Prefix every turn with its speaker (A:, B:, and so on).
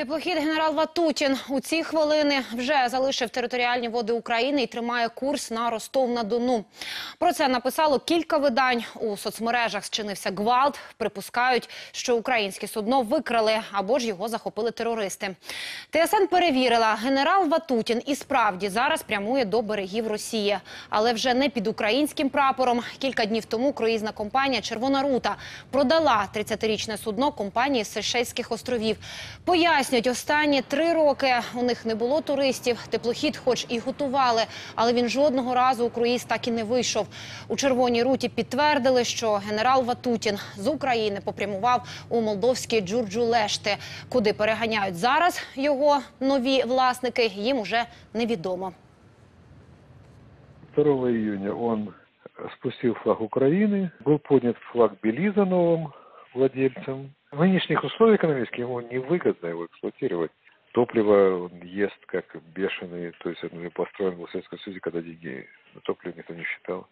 A: Теплохід генерал Ватутін у ці хвилини вже залишив територіальні води України і тримає курс на Ростов-на-Дону. Про це написало кілька видань. У соцмережах зчинився гвалт. Припускають, що українське судно викрали або ж його захопили терористи. ТСН перевірила, генерал Ватутін і справді зараз прямує до берегів Росії, але вже не під українським прапором. Кілька днів тому круїзна компанія Червона рута продала 30-річне судно компанії з Сейшельських островів. Пояснюють, останні три роки у них не було туристів. Теплохід, хоч і готували, але він жодного разу у круїз так і не вийшов. У червоній руті підтвердили, що генерал Ватутін з України попрямував у молдовські Джурджулешти. Куди переганяють зараз його нові власники, їм уже невідомо.
B: 2 июня он спустил флаг Украины, был поднят флаг Белиза новым владельцем. В нынешних условиях экономических ему невыгодно его эксплуатировать. Топливо он ест как бешеный, то есть он построен был в Советском Союзе, когда деньги на топливо никто не считал.